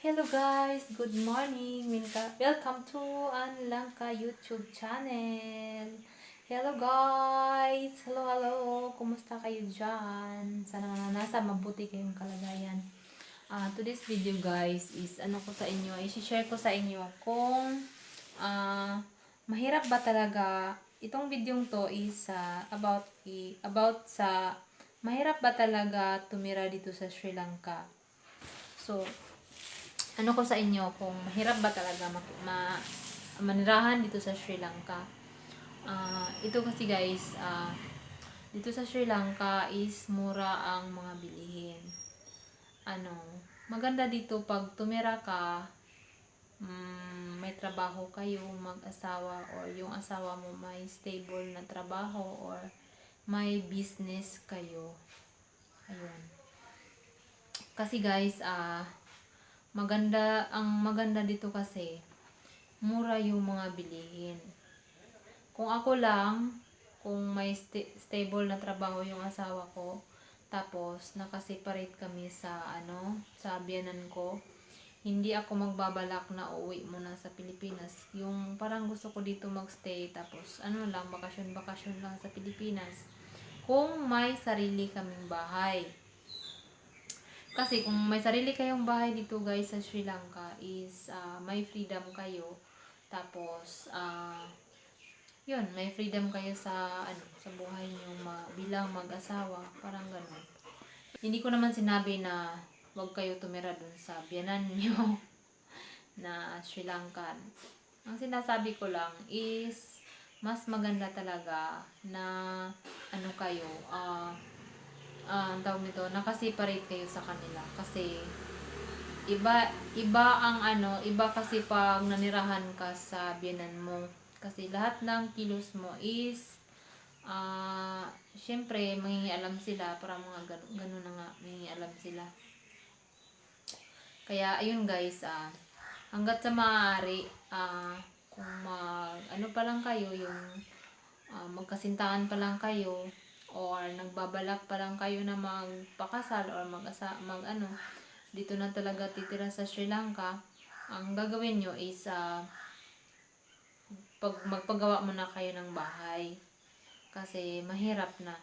Hello guys, good morning. Welcome to Anlangka YouTube channel. Hello guys. Hello, hello. Kumusta kayo dyan? Sana nasa mabuti kayong kalagayan. Ah, today's video guys is ano ko sa inyo, i-share ko sa inyo kung ah mahirap ba talaga itong video to is ah, about i- about sa mahirap ba talaga tumira dito sa Sri Lanka. So, ano ko sa inyo kung mahirap ba talaga mak- ma manirahan dito sa Sri Lanka. Ah, ito kasi guys, ah, dito sa Sri Lanka is mura ang mga bilihin. Ano, maganda dito pag tumira ka, mm, may trabaho kayo, mag-asawa, or yung asawa mo may stable na trabaho, or may business kayo. Ayun. Kasi guys, ah, maganda, ang maganda dito kasi, mura yung mga bilihin. Kung ako lang, kung may sta- stable na trabaho yung asawa ko, tapos nakaseparate kami sa ano, sa biyanan ko, hindi ako magbabalak na uuwi muna sa Pilipinas. Yung parang gusto ko dito magstay, tapos ano lang, bakasyon-bakasyon lang sa Pilipinas. Kung may sarili kaming bahay. Kasi kung may sarili kayong bahay dito guys sa Sri Lanka is ah, may freedom kayo. Tapos ah yun, may freedom kayo sa ano, sa buhay niyo ma- bilang mag-asawa, parang ganun. Hindi ko naman sinabi na wag kayo tumira dun sa biyanan niyo na Sri Lankan. Ang sinasabi ko lang is mas maganda talaga na ano kayo, ah ah, ang tawag nito, nakaseparate kayo sa kanila. Kasi iba iba ang ano, iba kasi pag nanirahan ka sa biyanan mo. Kasi lahat ng kilos mo is ah syempre mangingialam sila. Para mga ganun, ganun na nga mangingialam sila. Kaya ayun guys ah hanggat sa maaari ah kung mag ano pa lang kayo yung ah, magkasintahan pa lang kayo or nagbabalak pa lang kayo na magpakasal or mag mag ano dito na talaga titira sa Sri Lanka ang gagawin nyo is ah, pag magpagawa muna kayo ng bahay kasi mahirap na.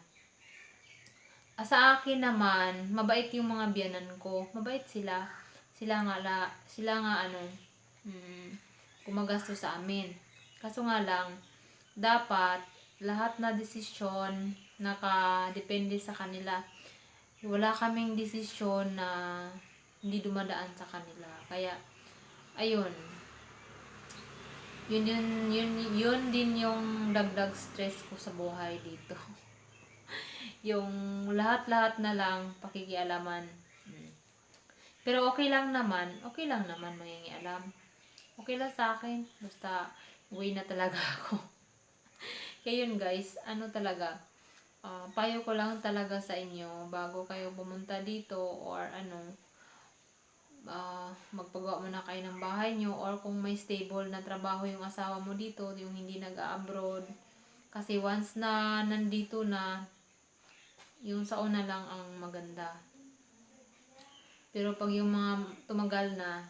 Ah, sa akin naman mabait yung mga biyanan ko. Mabait sila. Sila nga la, sila nga ano mm, gumagasto sa amin. Kaso nga lang dapat lahat na desisyon nakadepende sa kanila. Wala kaming desisyon na hindi dumadaan sa kanila. Kaya ayun. Yun yun yun yun din yung dagdag stress ko sa buhay dito. Yung lahat-lahat na lang pakikialaman. Mm. pero okay lang naman okay lang naman mangingialam okay lang sa akin basta uwi na talaga ako. Kaya yun guys ano talaga ah, payo ko lang talaga sa inyo bago kayo pumunta dito or ano ah, magpagawa muna kayo ng bahay nyo or kung may stable na trabaho yung asawa mo dito, yung hindi nag-abroad. Kasi once na nandito na, yung sa una lang ang maganda. Pero pag yung mga tumagal na,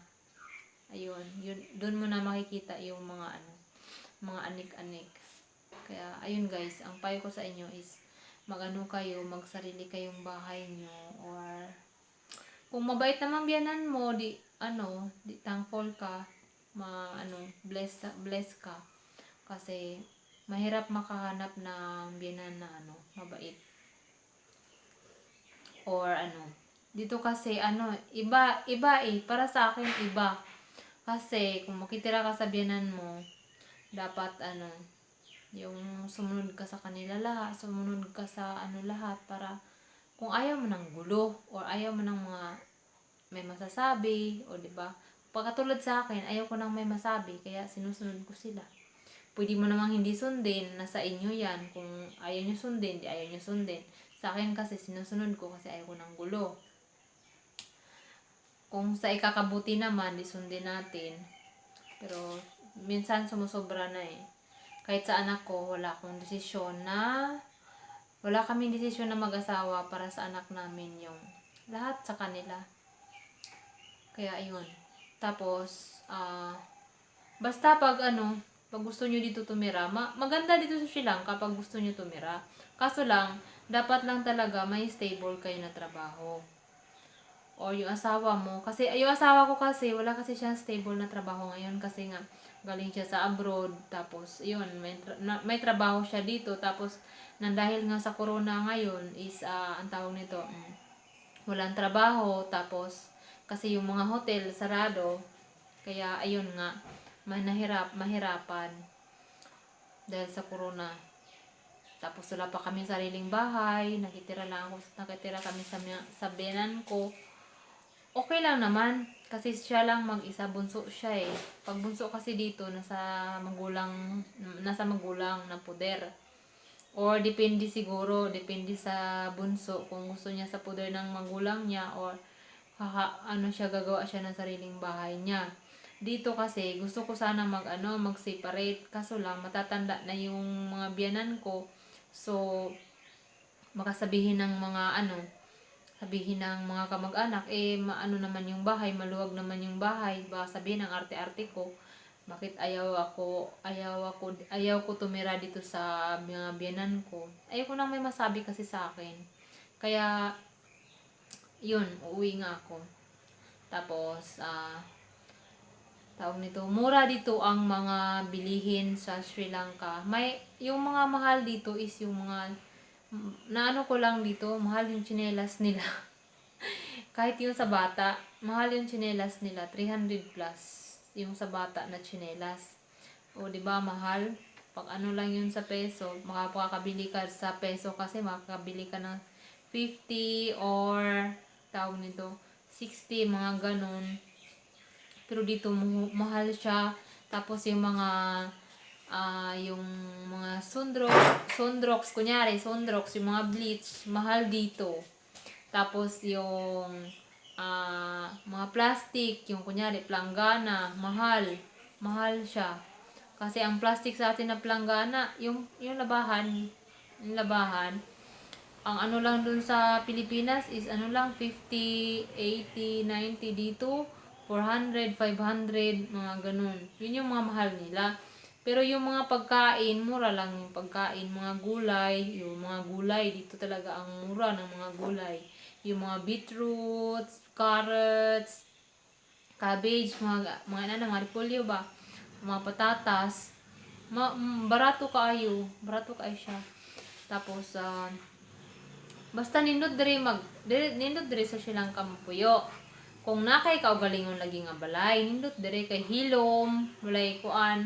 ayun, yun, doon mo na makikita yung mga ano, mga anik-anik. Kaya, ayun guys, ang payo ko sa inyo is, magano kayo, magsarili kayong bahay nyo, or kung mabait naman biyanan mo, di, ano, di thankful ka, ma, ano, bless, bless ka. Kasi, mahirap makahanap ng biyanan na, ano, mabait. Or, ano, dito kasi, ano, iba, iba eh, para sa akin, iba. Kasi, kung makitira ka sa biyanan mo, dapat, ano, yung sumunod ka sa kanila lahat, sumunod ka sa, ano, lahat, para, kung ayaw mo ng gulo or ayaw mo ng mga may masasabi o di ba? Pagkatulad sa akin ayaw ko nang may masabi kaya sinusunod ko sila. Pwede mo namang hindi sundin nasa inyo yan. Kung ayaw nyo sundin di ayaw nyo sundin. Sa akin kasi sinusunod ko kasi ayaw ko ng gulo. Kung sa ikakabuti naman di sundin natin. Pero minsan sumusobra na eh kahit sa anak ko wala akong desisyon na wala kaming desisyon na mag-asawa para sa anak namin yung lahat sa kanila. Kaya ayun. Tapos, ah, basta pag ano, pag gusto nyo dito tumira, ma- maganda dito sa Sri Lanka pag gusto nyo tumira. Kaso lang, dapat lang talaga may stable kayo na trabaho. Or yung asawa mo. Kasi, yung asawa ko kasi, wala kasi siyang stable na trabaho ngayon kasi nga, galing siya sa abroad. Tapos, yun, may, tra- na- may trabaho siya dito. Tapos, nang dahil nga sa corona ngayon is, ah, ang tawag nito, mm, walang trabaho. Tapos, kasi yung mga hotel sarado. Kaya, ayun nga, may nahirap, mahirapan. Dahil sa corona. Tapos wala pa kami sariling bahay, nakitira lang ako, nakitira kami sa, sa biyanan ko. Okay lang naman, kasi siya lang mag-isa, bunso siya eh. Pag bunso kasi dito, nasa magulang, nasa magulang na puder. Or depende siguro, depende sa bunso, kung gusto niya sa puder ng magulang niya, or kaka, ano siya, gagawa siya ng sariling bahay niya. Dito kasi, gusto ko sana mag, ano, mag-separate. Kaso lang, matatanda na yung mga biyanan ko. So, makasabihin ng mga ano, sabihin ng mga kamag-anak, eh, maano naman yung bahay, maluwag naman yung bahay. Baka sabihin ng arte-arte ko, bakit ayaw ako, ayaw ako, ayaw ko tumira dito sa mga biyanan ko. Ayaw ko nang may masabi kasi sa akin. Kaya, yun, uuwi nga ako. Tapos, ah, tawag nito, mura dito ang mga bilihin sa Sri Lanka. May, yung mga mahal dito is yung mga, na ano ko lang dito, mahal yung tsinelas nila. Kahit yung sa bata, mahal yung tsinelas nila, 300 plus yung sa bata na tsinelas. O, di ba mahal? Pag ano lang yun sa peso, makakabili ka sa peso kasi makakabili ka ng 50 or tawag nito, 60, mga ganun. Pero dito mahal siya. Tapos yung mga ah yung mga sundrox, sundrox kunyari, sundrox, yung mga bleach, mahal dito. Tapos yung ah mga plastic, yung kunyari planggana, mahal. Mahal siya. Kasi ang plastic sa atin na planggana, yung yung labahan, yung labahan, ang ano lang dun sa Pilipinas is ano lang 50, 80, 90 dito 400, 500, mga ganun. Yun yung mga mahal nila. Pero yung mga pagkain, mura lang yung pagkain. Mga gulay, yung mga gulay, dito talaga ang mura ng mga gulay. Yung mga beetroots, carrots, cabbage, mga, mga ano, mga repolyo ba? Mga patatas. Ma, mm, barato kaayo. Barato kaayo siya. Tapos, ah, basta nindot diri mag, diri, nindot diri sa silang kampuyo kung nakay ka og galingon lagi nga balay nindot dire kay hilom walay kuan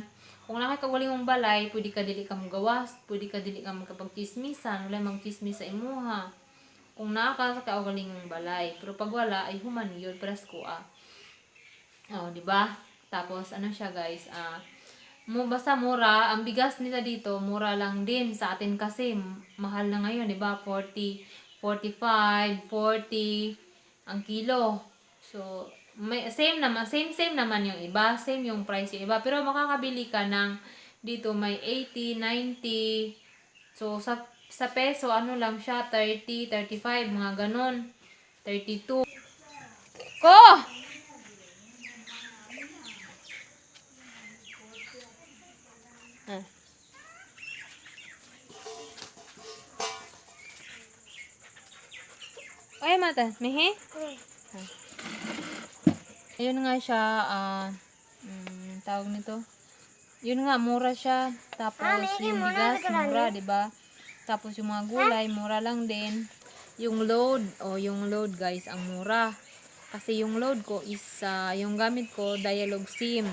kung nakay ka galingong balay pwede ka dili ka magawas pwede ka dili ka magkapagchismisan walay magchismis sa imuha kung naka ka og galingong balay. Pero pag wala ay human yun paras ko ah. Oh di ba? Tapos ano siya guys ah mo basta mura ang bigas nila dito mura lang din sa atin kasi mahal na ngayon di ba? 40 45 40 ang kilo. So, may, same naman, same same naman yung iba, same yung price yung iba. Pero makakabili ka ng dito may 80, 90. So, sa, sa peso, ano lang siya, 30, 35, mga ganon. 32. Ko! Ah. Ay, mata. Mihi? Ayun nga siya, ah, mm, tawag nito. Yun nga, mura siya. Tapos, yung bigas, mura, di ba? Tapos, yung mga gulay, mura lang din. Yung load, o yung load guys, ang mura. Kasi yung load ko is, ah, yung gamit ko, Dialog SIM.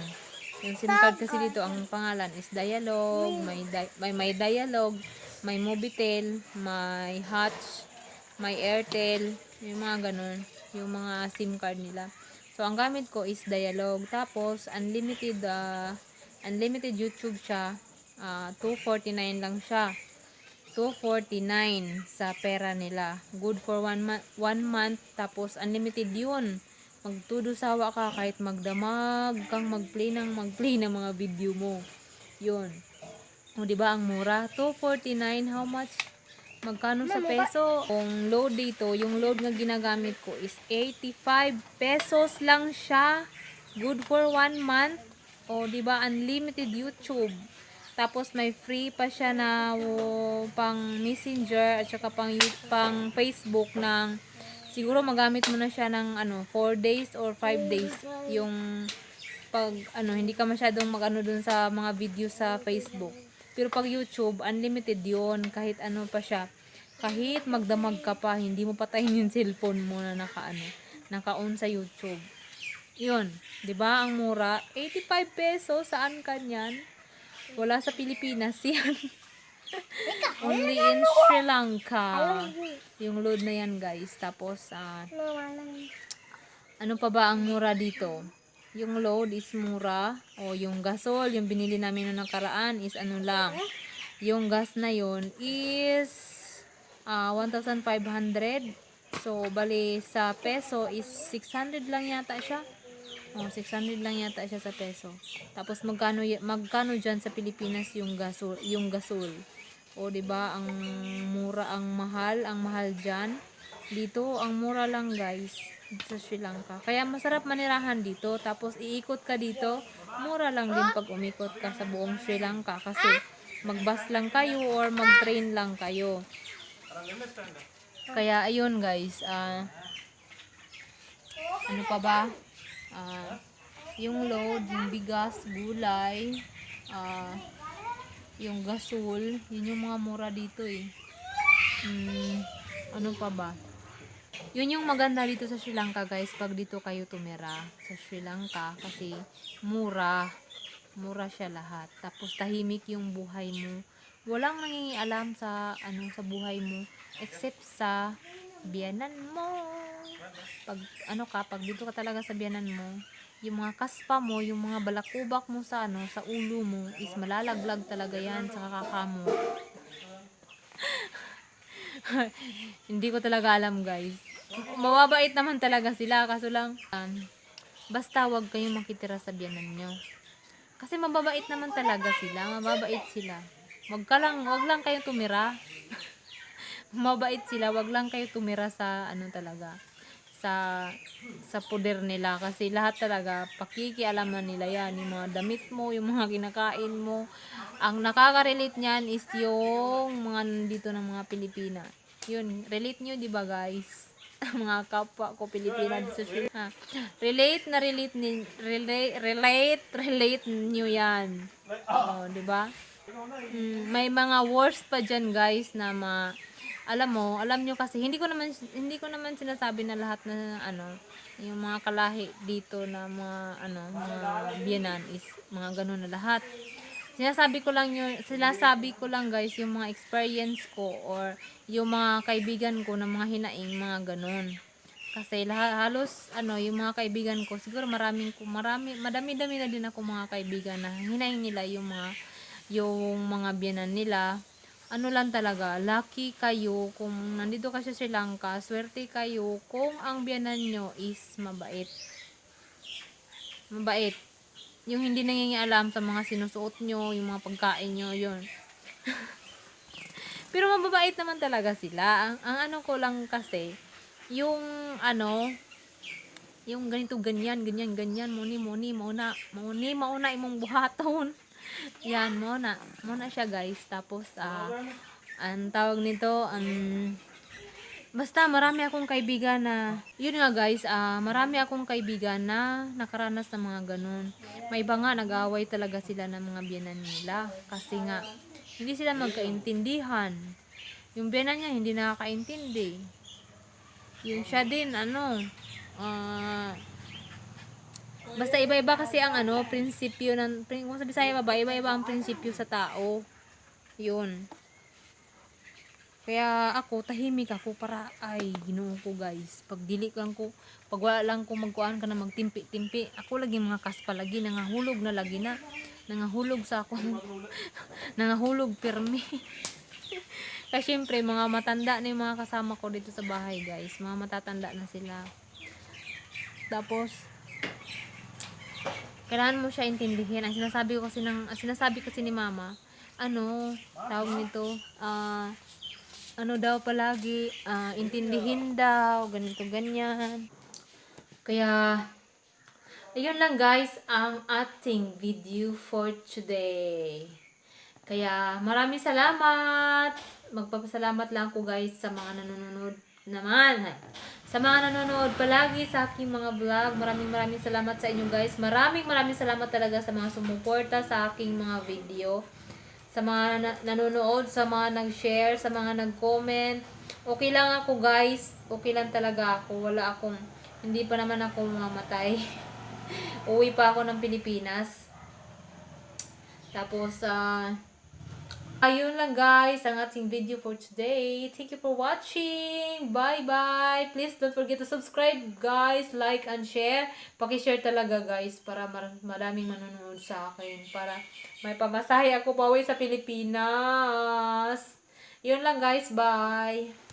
Yung SIM card kasi dito, ang pangalan is Dialog, may, di- may, may Dialog, may Mobitel, may Hutch, may Airtel, yung mga ganun, yung mga SIM card nila. So, ang gamit ko is Dialog. Tapos, unlimited, ah, unlimited YouTube siya. Ah, 249 lang siya. 249 sa pera nila. Good for one, month one month. Tapos, unlimited yun. Magtudo sawa ka kahit magdamag kang mag-play ng mag-play ng mga video mo. Yun. O, di ba ang mura? 249, how much? Magkano sa peso? Kung load dito, yung load nga ginagamit ko is 85 pesos lang siya. good for one month. O, di ba unlimited YouTube. Tapos may free pa siya na oh, pang Messenger at saka pang pang Facebook ng siguro magamit mo na siya ng ano 4 days or 5 days yung pag ano hindi ka masyadong magano dun sa mga video sa Facebook. Pero pag YouTube, unlimited 'yon kahit ano pa siya. Kahit magdamag ka pa, hindi mo patayin yung cellphone mo na naka ano, naka-on sa YouTube. 'Yun, 'di ba? Ang mura, 85 pesos saan kanyan? Wala sa Pilipinas 'yan. Only in Sri Lanka. Yung load na yan, guys. Tapos, ah, ano pa ba ang mura dito? Yung load is mura. O yung gasol, yung binili namin noong nakaraan is ano lang. Yung gas na yon is ah 1,500. So, bali sa peso is 600 lang yata siya. Oh, 600 lang yata siya sa peso. Tapos magkano magkano diyan sa Pilipinas yung gasol, yung gasol. O 'di ba ang mura ang mahal, ang mahal diyan. Dito ang mura lang guys sa Sri Lanka. Kaya masarap manirahan dito. Tapos iikot ka dito, mura lang din pag umikot ka sa buong Sri Lanka kasi magbus lang kayo or mag-train lang kayo. Kaya ayun guys, ah ano pa ba? Ah, yung load, yung bigas, gulay, ah, yung gasol, yun yung mga mura dito eh. Mm, ano pa ba? Yun yung maganda dito sa Sri Lanka guys, pag dito kayo tumira sa Sri Lanka kasi mura, mura siya lahat. Tapos tahimik yung buhay mo. Walang nangingialam sa ano sa buhay mo except sa biyanan mo. Pag ano ka, pag dito ka talaga sa biyanan mo, yung mga kaspa mo, yung mga balakubak mo sa ano, sa ulo mo is malalaglag talaga yan sa kakakamo. Hindi ko talaga alam, guys. Mababait naman talaga sila, kaso lang, um, basta wag kayong makitira sa biyanan nyo. Kasi mababait naman talaga sila, mababait sila. Wag ka lang, wag lang kayong tumira. mabait sila, wag lang kayo tumira sa ano talaga sa sa poder nila kasi lahat talaga pakikialaman nila yan yung mga damit mo, yung mga kinakain mo ang nakaka-relate niyan is yung mga nandito ng mga Pilipina yun, relate nyo di ba guys mga kapwa ko Pilipina sa Sri Lanka. relate na relate ni relate relate relate nyo yan oh, di ba Mm, may mga worst pa dyan guys na ma alam mo, alam nyo kasi hindi ko naman hindi ko naman sinasabi na lahat na ano yung mga kalahi dito na mga ano mga biyanan is mga ganun na lahat. Sinasabi ko lang yun, sinasabi ko lang guys yung mga experience ko or yung mga kaibigan ko na mga hinaing mga ganun. Kasi halos ano yung mga kaibigan ko siguro maraming ko marami madami-dami na din ako mga kaibigan na hinaing nila yung mga yung mga biyanan nila ano lang talaga, lucky kayo kung nandito ka sa Sri Lanka, swerte kayo kung ang biyanan nyo is mabait. Mabait. Yung hindi nangingialam sa mga sinusuot nyo, yung mga pagkain nyo, yun. Pero mababait naman talaga sila. Ang, ang ano ko lang kasi, yung ano, yung ganito ganyan, ganyan, ganyan, muni, muni, mauna, mauni, mauna imong buhaton. Yan, muna. Muna siya guys. Tapos, ah, ang tawag nito, um, basta marami akong kaibigan na, yun nga guys, ah, marami akong kaibigan na nakaranas ng mga ganun. May iba nga, nag-away talaga sila ng mga biyanan nila. Kasi nga, hindi sila magkaintindihan. Yung biyanan niya, hindi nakakaintindi. Yung siya din, ano, ah, Basta iba-iba kasi ang ano, prinsipyo ng, kung sabi sa'yo ba, iba-iba ang prinsipyo sa tao. Yun. Kaya ako, tahimik ako para, ay, ginoo ko guys. Pag dili lang ko, pag wala lang ko magkuhan ka na magtimpi-timpi, ako lagi mga kaspa lagi, nangahulog na lagi na. Nangahulog sa ako. nangahulog permi. Kasi syempre, mga matanda na yung mga kasama ko dito sa bahay guys. Mga matatanda na sila. Tapos, kailangan mo siya intindihin. Ang sinasabi ko kasi ng sinasabi kasi ni mama, ano, tawag nito, ah, ano daw palagi, ah, intindihin daw, ganito ganyan. Kaya Ayun lang guys ang ating video for today. Kaya maraming salamat. Magpapasalamat lang ako guys sa mga nanonood naman. Sa mga nanonood palagi sa aking mga vlog. Maraming maraming salamat sa inyo guys. Maraming maraming salamat talaga sa mga sumuporta sa aking mga video. Sa mga na- nanonood, sa mga nag-share, sa mga nag-comment. Okay lang ako guys. Okay lang talaga ako. Wala akong, hindi pa naman ako mamamatay. Uwi pa ako ng Pilipinas. Tapos, ah, ayun lang guys, ang ating video for today. Thank you for watching. Bye-bye. Please don't forget to subscribe guys, like and share. Paki-share talaga guys para mar- maraming manonood sa akin. Para may pamasahe ako pa sa Pilipinas. Yun lang guys, bye.